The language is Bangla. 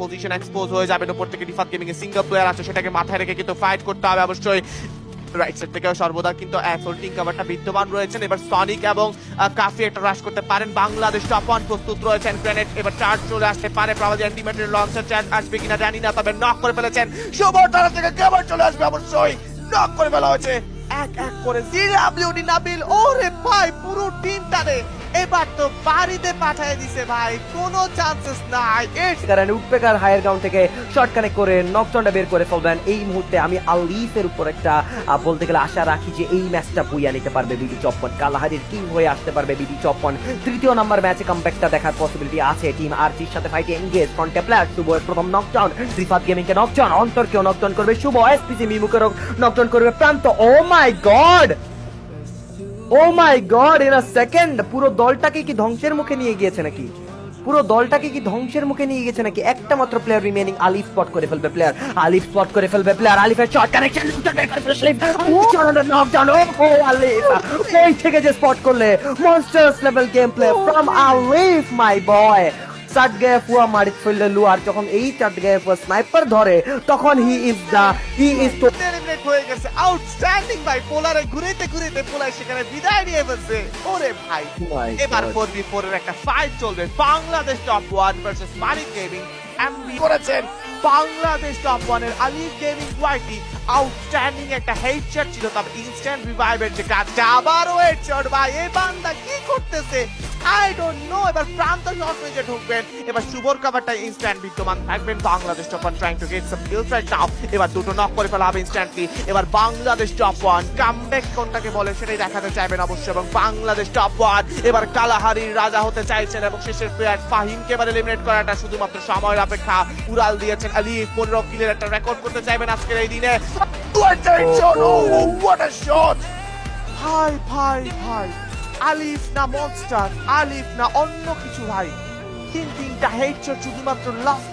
পজিশন এক্সপোজ হয়ে যাবে উপর থেকে রিফাত গেমিং এ সিঙ্গল প্লেয়ার আছে, সেটাকে মাথায় রেখে কিন্তু ফাইট করতে হবে অবশ্যই। রাইট সাইড থেকে সর্বদা কিন্তু কভারটা বিদ্যমান রয়েছেন এবার সনিক এবং কাফি একটা করতে পারেন। বাংলাদেশ প্রস্তুত রয়েছেন। গ্রেনেড এবার চার্জ চলে আসতে পারে। অ্যান্টিমেটের লঞ্চার চার্জ আসবে কিনা জানি না, তবে নক করে ফেলেছেন। তারা থেকে কেবল চলে আসবে অবশ্যই। নক করে ফেলা হয়েছে। এক এক করে। জিরাবলিউডি নাবিল ওরে ভাই, পুরো টিমটারে আমি আলিফের উপর একটা বলতে গেলে আশা রাখি যে এই ম্যাচটা বুইয়া নিতে পারবে বিডি চপ্পন। কালাহারির কিং হয়ে আসতে পারবে বিডি চপ্পন। তৃতীয় নম্বর ম্যাচে কমব্যাকটা দেখার পসিবিলিটি আছে। টিম আরজির সাথে ফাইটে এঙ্গেজ ফ্রন্টে প্লেয়ার শুভ প্রথম নকডাউন রিফাত গেমিং কে নকডাউন অন্তরকেও নকডাউন করবে শুভ। এসপিসি মিমুকেরও নকডাউন করবে Pranto. Oh my god oh my god এরা সেকেন্ড পুরো দলটাকে কি ধ্বংসের মুখে নিয়ে গিয়েছে নাকি? পুরো দলটাকে কি ধ্বংসের মুখে নিয়ে গেছে নাকি? একটা মাত্র প্লেয়ার রিমেনিং আলিফ স্পট করে ফেলবে প্লেয়ার আলিফ স্পট করে ফেলবে প্লেয়ার আলিফের শট কানেকশন নকডাউন ও আলিফ। ওই থেকে যে স্পট করলে monsters level game play from Alif my boy chaat গায়ে ফুয়া মারি ফেললে লুয়ার। যখন এই চাট গায়ে ফুয়া স্নাইপার ধরে তখন he is the he is তো হয়ে গেছে। আউটস্ট্যান্ডিং ভাই পোলারে ঘুরেতে ঘুরেতে পোলার সেখানে বিদায় নিয়ে ফেলছে। ওরে ভাই। এবার God. ফোর বি ফোর এর একটা ফাইট চলবে। Bangladesh top one versus Manik gaming MB করেছেন। বাংলাদেশ টপ ওয়ানের আলিফ গেমিং ওয়াইটি। আউটস্ট্যান্ডিং একটা হেডশট ছিল তবে ইনস্ট্যান্ট রিভাইভের যে কাজটা আবারও হেডশট ভাই এই বান্দা কি করতেছে? আই ডোন্ট নো এবার প্রান্ত শর্টেজে ঢুকবেন এবার শুভর কাভারটা ইনস্ট্যান্ট বিদ্যমান থাকবেন Bangladesh top one trying to get some kills right now এবার দুটো নক করে ফেলা হবে ইনস্ট্যান্টলি এবার বাংলাদেশ টপ ওয়ান কামব্যাক কোনটাকে বলে সেটাই দেখাতে চাইবেন অবশ্যই এবং বাংলাদেশ টপ ওয়ান এবার কালাহারির রাজা হতে চাইছেন এবং শেষের প্লেয়ার ফাহিমকে এবার এলিমিনেট করাটা শুধুমাত্র সময়ের অপেক্ষা। উড়াল দিয়েছেন আলী পনেরো কিলের একটা রেকর্ড করতে চাইবেন আজকের এই দিনে। What a shot! ভাই ভাই ভাই। আলিফ না মনস্টার আলিফ না অন্য কিছু ভাই। তিন তিনটা হেডশট শুধুমাত্র লাস্ট